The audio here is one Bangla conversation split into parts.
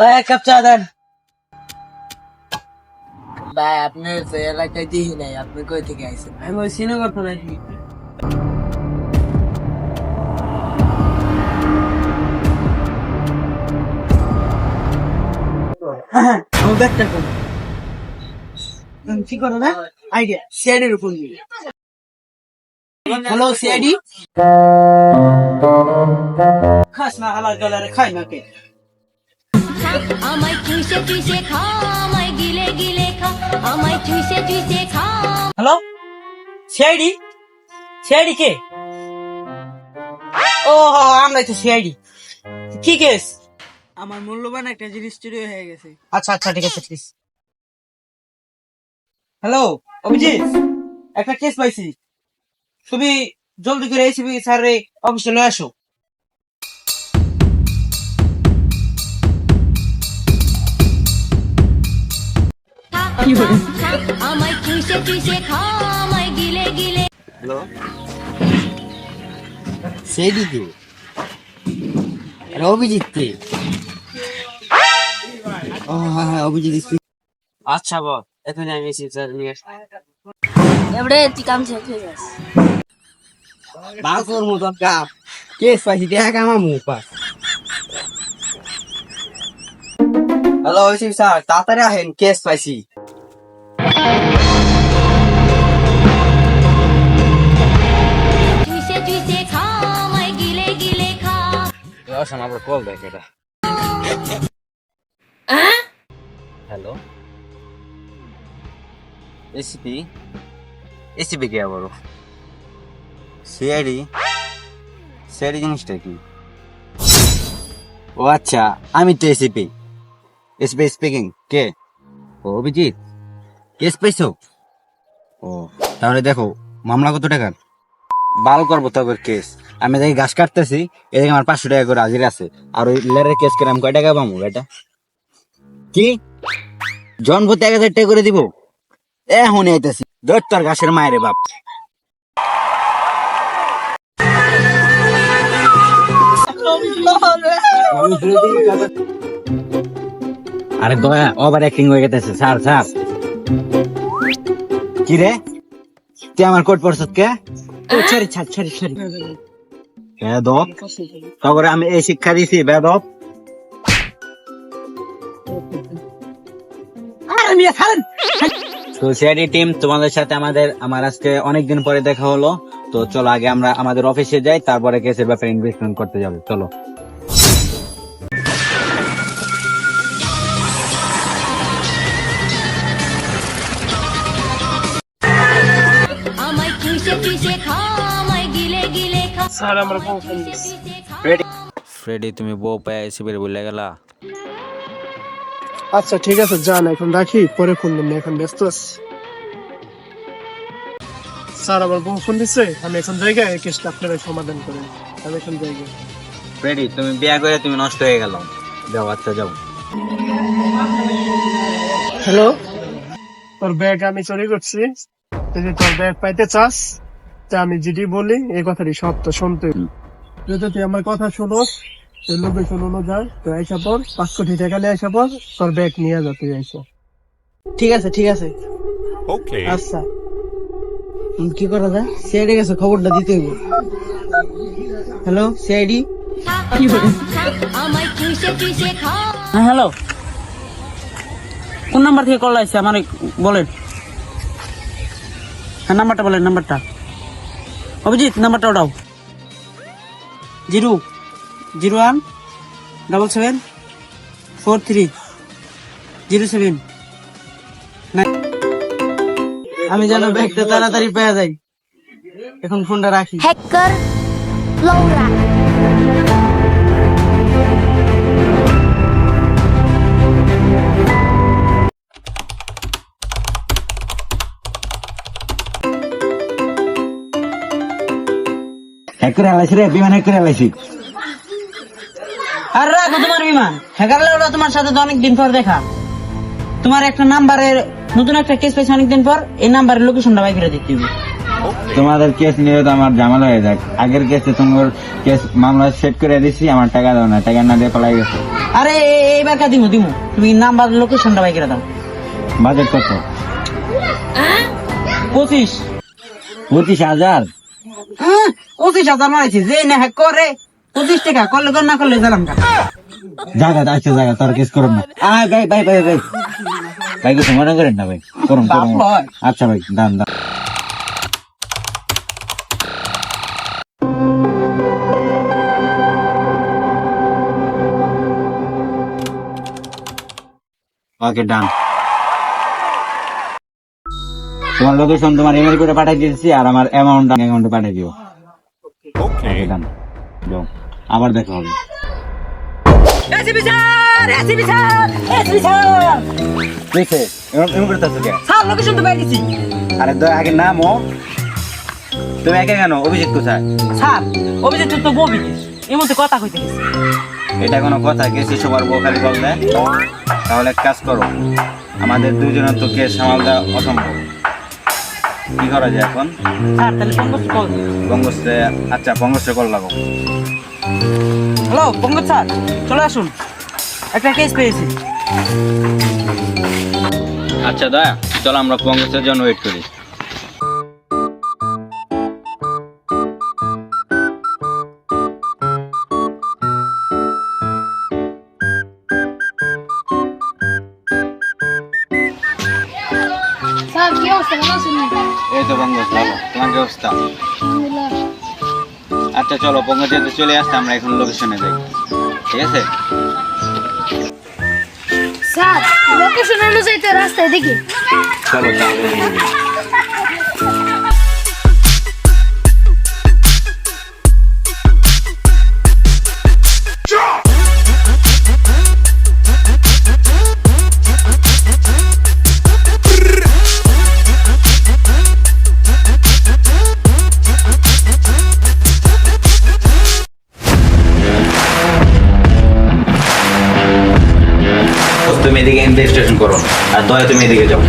এক কাপ চা দেন। ভাই আপনি তো এলাকায় দিই নাই আপনি কই থেকে আইছেন? আমি ওই শ্রীনগর তো নাকি হ্যাঁ। আমার ব্যাগটা কোন কি করো না? আইডিয়া শেয়ারের উপর হ্যালো সিআইডি খাস না হালাল ডলারে খাই না কে? আমায় চুষে চুষে খা আমায় গিলে গিলে খা আমায় চুষে চুষে খা। হ্যালো? সিআইডি? সিআইডি কে? ও আমরা তো সিআইডি। কি কেস? আমার মূল্যবান একটা জিনিস চুরি হয়ে গেছে। আচ্ছা আচ্ছা ঠিক আছে প্লিজ হ্যালো অভিজিৎ একটা কেস পাইছি। তুমি জলদি করে এসিবি স্যার অফিসে লয়ে আসো। কে কে আচ্ছা বল এখনই আমি স্যার নিয়ে এবারে তুই কাম বাসর কাপ দেখ আমার মুখ পাস হ্যালো স্যার তাড়াতাড়ি আহেন কেস পাইছি আবার কল দেখ এটা। হ্যালো এসিপি এসিপি কে আবার সিআইডি সিআইডি জিনিসটা কি? ও আচ্ছা আমি তো এসিপি এসিপি স্পিকিং কে? ও অভিজিৎ। কেস পাইছো? ও তাহলে দেখো মামলা কত টাকার? বাল করব তবে কেস আমি দেখি ঘাস কাটতেছি, এদিকে আমার পাঁচশো টাকা করে হাজির আছে। আর ওই লেরের কেস করে আমি কয় টাকা পাবো এটা কি? জন এক হাজার টাকা করে দিব? এখন আইতেছি। ধর তোর ঘাসের মায়ের বাপ। আরে দয়া ওভার অ্যাক্টিং হয়ে গেছে স্যার স্যার কি রে? তুই আমার কোট পড়ছ কে? ছাড়ি ছাড় ছাড়ি ছাড়ি। বেদব। তারপরে আমি এই শিক্ষা দিছি বেদব। সিআইডি টিম তোমাদের সাথে আমাদের আমার আজকে অনেকদিন পরে দেখা হলো। তো চলো আগে আমরা আমাদের অফিসে যাই তারপরে কেসের ব্যাপারে ইনভেস্টমেন্ট করতে যাব। চলো। স্যার আমার বউ ফোন দিছে ফ্রেডি তুমি বউ পায় শিবির বলে গেলা। আচ্ছা ঠিক আছে যান এখন রাখি পরে ফোন দিন এখন ব্যস্ত আছি। স্যার আমার বউ ফোন দিচ্ছে আমি এখন জায়গায় এই কেসটা আপনারা সমাধান করেন। আমি এখন জায়গায়। ফ্রেডি তুমি বিয়া করে তুমি নষ্ট হয়ে গেল। যাও আচ্ছা যাও। হ্যালো তোর ব্যাগ আমি চুরি করছি। যদি তোর ব্যাগ পাইতে চাস তা আমি যেটি বলি এই কথাটি সত্য শুনতে। যদি তুই আমার কথা শুনোস তুই লোকেশন যায়। তো আইসা পর পাঁচ কোটি টাকা নিয়ে আইসা পর তোর ব্যাগ নিয়ে যা তুই আইসা। ঠিক আছে ঠিক আছে। ওকে। আচ্ছা। কি করা যায়? সিআইডি কাছে খবরটা দিতে হইব। Hello CID? হ্যাঁ হ্যালো। কোন নাম্বার থেকে কল আসছে? আমার বলেন হ্যাঁ নাম্বারটা বলেন নাম্বারটা। অভিজিৎ নাম্বারটা ওটাও। Zero zero one double seven four three zero seven আমি যেন ব্যাগটা তাড়াতাড়ি পেয়ে যাই। এখন ফোনটা রাখি। হ্যাকার লৌরা এক করে আলাইছি রে বিমান এক করে আলাইছি আর রাখো তোমার বিমান। হ্যাকার ওরা তোমার সাথে তো অনেকদিন পর দেখা। তোমার একটা নাম্বারের নতুন একটা কেস পেয়েছে অনেকদিন পর এই নাম্বারের লোকেশনটা বাই করে দিতে তোমাদের কেস নিয়ে তো আমার ঝামেলা হয়ে যাক। আগের কেসে তোমার কেস মামলা সেট করে দিছি আমার টাকা দাও না টাকা না দিয়ে পালাই গেছে। আরে এইবার কা দিমু দিমু। তুমি নাম্বার লোকেশনটা বাইকে দাও। বাজেট কত? পঁচিশ। পঁচিশ হাজার? হ্যাঁ, পঁচিশ হাজার মারাইছি যে না করে পঁচিশ টাকা করলে কর না করলে দিলাম জায়গা আচ্ছা জায়গা তোর কেস করুন না। আয় ভাই ভাই ভাই ভাই। ভাই কিছু মনে করেন না ভাই। করুন করুন। আচ্ছা ভাই দান দান ওকে ডান তোমার লোকেশন তোমার ইমেল করে পাঠিয়ে দিয়েছি আর আমার অ্যামাউন্ট অ্যাকাউন্টে পাঠিয়ে দিও। ওকে ডান যাও আবার দেখা হবে। এমন স্যার লোকেশন তো বাইরেছি আরে তো আগে নাম ও। তুমি একে কেন? অভিজিৎ কোথায়? স্যার অভিজিৎ তো বউ এর মধ্যে কথা কইতে গেছে। এটা কোনো কথা গেছি সবার বউ খালি তাহলে এক কাজ করো। আমাদের দুজনের তো কেস সামাল দেওয়া অসম্ভব। কি করা যায় এখন? স্যার তাহলে পঙ্কজ কল। বঙ্গশ্রে আচ্ছা বঙ্গশ্রে কল লাগো হ্যালো পঙ্কজ স্যার চলে আসুন। একটা কেস পেয়েছি। আচ্ছা দয়া চলো আমরা পঙ্গসের জন্য ওয়েট করি। তোমার কি অবস্থা? আচ্ছা চলো বঙ্গ চলে আসতে আমরা এখন লোকেশনে যাই। ঠিক আছে? স্যার লোকেশন অনুযায়ী তো রাস্তায় দেখি। চলো। তুমি এদিকে যাও।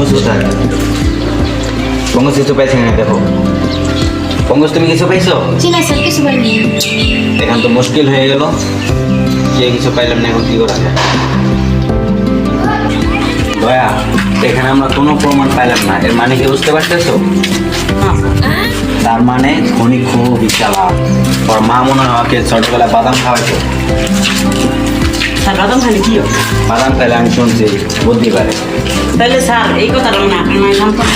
পঙ্গজ কোথায় পঙ্গজ কিছু পাইছে এখানে দেখো। পঙ্গজ তুমি কিছু পাইছো? না এখন তো মুশকিল হয়ে গেল। কে কিছু পাইলাম না এখন কি করা যায়? দয়া এখানে আমরা কোনো প্রমাণ পাইলাম না। এর মানে কি বুঝতে পারতেছো? তার মানে খনি খুব চালাক। ওর মা মনে হয় ওকে ছোটবেলায় বাদাম খাওয়াইতো। স্যার বাদাম খালি কি? বাদাম খাইলে আমি শুনছি বুদ্ধি পারে তাহলে স্যার এই কথাটা মানে আপনার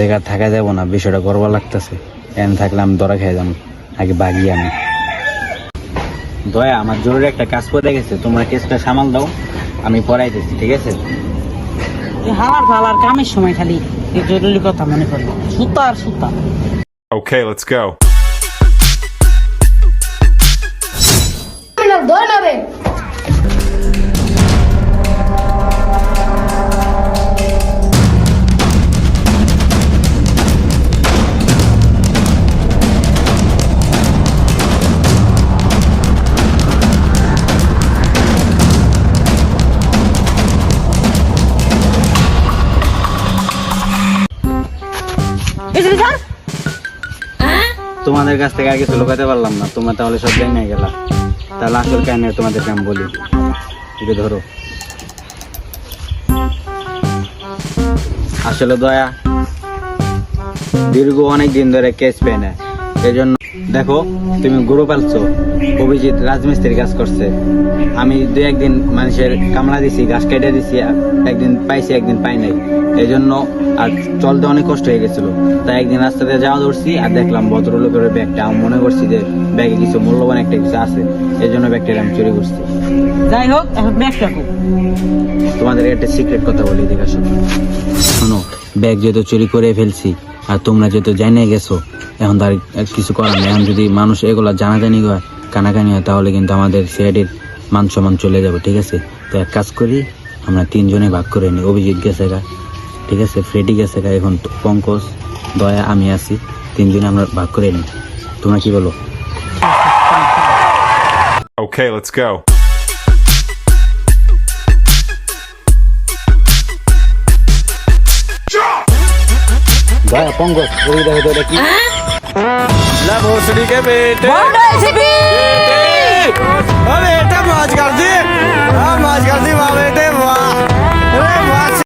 মায়ের নাম জায়গা থাকা যাব না বিষয়টা গর্ব লাগতেছে। এন থাকলে আমি দরা খেয়ে যাব আগে বাগি আমি। দয়া আমার জরুরি একটা কাজ করে গেছে তোমরা কেসটা সামাল দাও আমি পড়াইতেছি ঠিক আছে? হালার ফালার কামের সময় খালি জরুরি কথা মনে করব। সুতা আর সুতা। Okay, let's go. তোমাদের কাছ থেকে আর কিছু লুকাতে পারলাম না। তোমরা তাহলে সব জানিয়ে গেলা। তাহলে আসল কেন তোমাদেরকে আমি বলি। এটা ধরো। আসলে দয়া, দীর্ঘ অনেক দিন ধরে কেস পেয়ে নেয় এই জন্য দেখো, তুমি গরু পালছো। অভিজিৎ রাজমিস্ত্রির কাজ করছে। আমি দু একদিন মানুষের কামলা দিছি, ঘাস কেটে দিছি একদিন পাইছি, একদিন পাই নাই। এই জন্য আর চলতে অনেক কষ্ট হয়ে গেছিল। তাই একদিন রাস্তাতে যাওয়া ধরছি আর দেখলাম ভদ্রলোকের ব্যাগটা। আমি মনে করছি যে ব্যাগে কিছু মূল্যবান একটা কিছু আছে এই জন্য ব্যাগটা আমি চুরি করছি। যাই হোক এখন ব্যাগ রাখো। তোমাদের একটা সিক্রেট কথা বলি আসো শোনো। ব্যাগ যেহেতু চুরি করে ফেলছি আর তোমরা যেহেতু জানিয়ে গেছো এখন তার কিছু করার নেই। এখন যদি মানুষ এগুলা জানাজানি হয় কানাকানি হয় তাহলে কিন্তু আমাদের সিআইডির মান সম্মান চলে যাবে ঠিক আছে? তো এক কাজ করি আমরা তিনজনে ভাগ করে নিই। অভিজিৎ গেছে ঠিক আছে ফ্রেডি গেছে এখন পঙ্কজ দয়া আমি আছি। দিন আমরা ভাগ করে নিই। তোমরা কি বলো? Okay, let's go. দয়া পঙ্কজ ওই দেখো তো এটা কি? লা ভোসড়ি কে বেটে? আরে এটা মাছ কর আ হ্যাঁ, মাছ কর বাবা